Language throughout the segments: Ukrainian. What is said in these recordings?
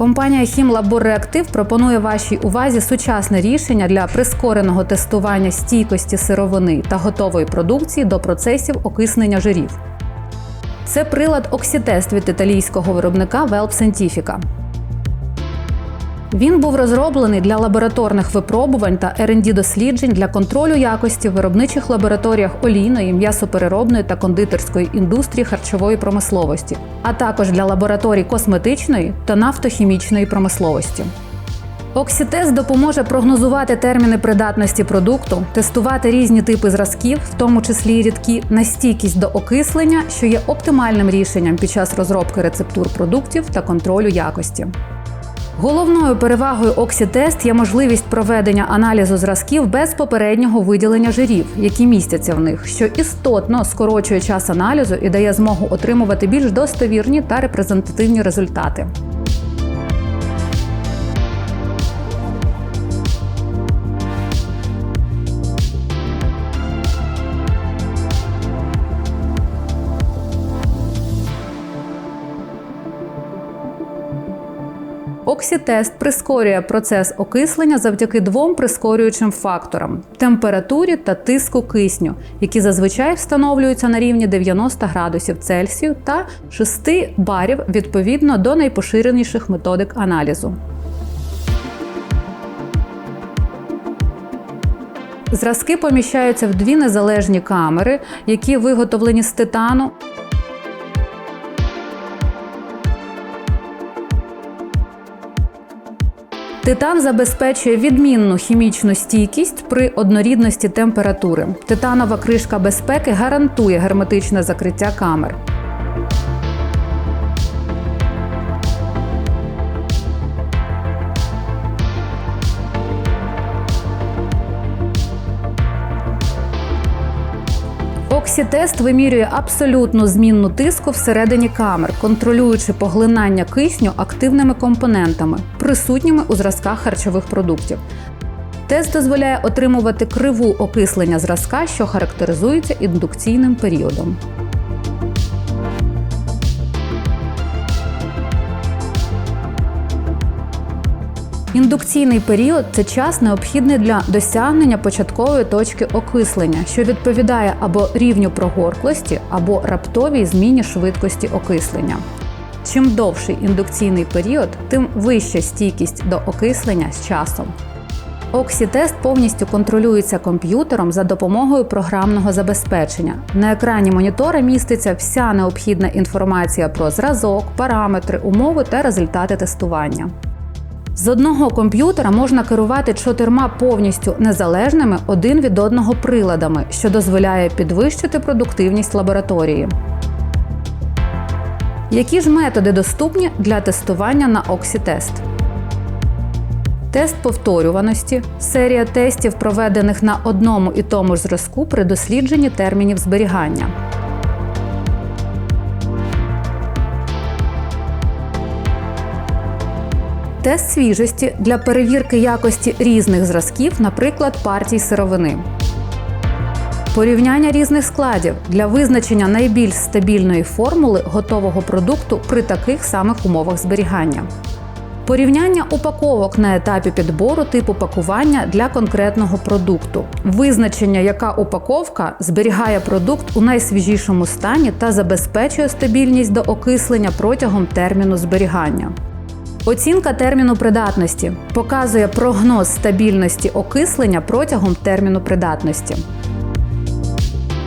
Компанія Хімлабор Реактив пропонує вашій увазі сучасне рішення для прискореного тестування стійкості сировини та готової продукції до процесів окиснення жирів. Це прилад Оксітест від італійського виробника Velp Scientifica. Він був розроблений для лабораторних випробувань та rd досліджень для контролю якості в виробничих лабораторіях олійної, м'ясопереробної та кондитерської індустрії харчової промисловості, а також для лабораторій косметичної та нафтохімічної промисловості. Оксітест допоможе прогнозувати терміни придатності продукту, тестувати різні типи зразків, в тому числі й рідкі, на стійкість до окислення, що є оптимальним рішенням під час розробки рецептур продуктів та контролю якості. Головною перевагою Оксітест є можливість проведення аналізу зразків без попереднього виділення жирів, які містяться в них, що істотно скорочує час аналізу і дає змогу отримувати більш достовірні та репрезентативні результати. Оксітест прискорює процес окислення завдяки двом прискорюючим факторам температурі та тиску кисню, які зазвичай встановлюються на рівні 90 градусів Цельсію та 6 барів відповідно до найпоширеніших методик аналізу. Зразки поміщаються в дві незалежні камери, які виготовлені з титану. Титан забезпечує відмінну хімічну стійкість при однорідності температури. Титанова кришка безпеки гарантує герметичне закриття камер. Оксітест вимірює абсолютну змінну тиску всередині камер, контролюючи поглинання кисню активними компонентами, присутніми у зразках харчових продуктів. Тест дозволяє отримувати криву окислення зразка, що характеризується індукційним періодом. Індукційний період це час необхідний для досягнення початкової точки окислення, що відповідає або рівню прогорклості, або раптовій зміні швидкості окислення. Чим довший індукційний період, тим вища стійкість до окислення з часом. Оксітест повністю контролюється комп'ютером за допомогою програмного забезпечення. На екрані монітора міститься вся необхідна інформація про зразок, параметри, умови та результати тестування. З одного комп'ютера можна керувати чотирма повністю незалежними один від одного приладами, що дозволяє підвищити продуктивність лабораторії. Які ж методи доступні для тестування на Оксітест? Тест повторюваності серія тестів, проведених на одному і тому ж зразку при дослідженні термінів зберігання. Тест свіжості для перевірки якості різних зразків, наприклад, партій сировини. Порівняння різних складів для визначення найбільш стабільної формули готового продукту при таких самих умовах зберігання. Порівняння упаковок на етапі підбору типу пакування для конкретного продукту. Визначення, яка упаковка зберігає продукт у найсвіжішому стані та забезпечує стабільність до окислення протягом терміну зберігання. Оцінка терміну придатності показує прогноз стабільності окислення протягом терміну придатності.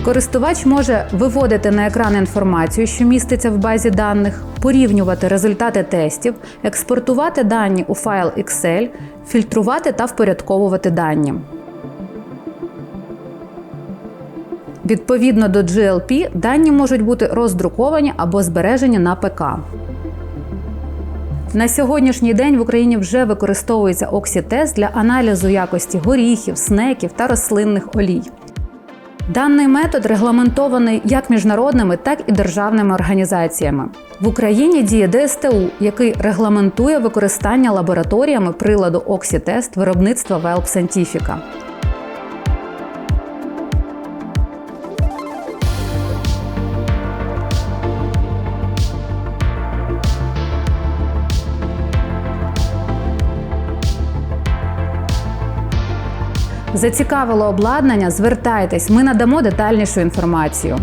Користувач може виводити на екран інформацію, що міститься в базі даних, порівнювати результати тестів, експортувати дані у файл Excel, фільтрувати та впорядковувати дані. Відповідно до GLP, дані можуть бути роздруковані або збережені на ПК. На сьогоднішній день в Україні вже використовується оксітест для аналізу якості горіхів, снеків та рослинних олій. Даний метод регламентований як міжнародними, так і державними організаціями. В Україні діє ДСТУ, який регламентує використання лабораторіями приладу Оксітест виробництва Велп Scientifica. Зацікавило обладнання? Звертайтесь, ми надамо детальнішу інформацію.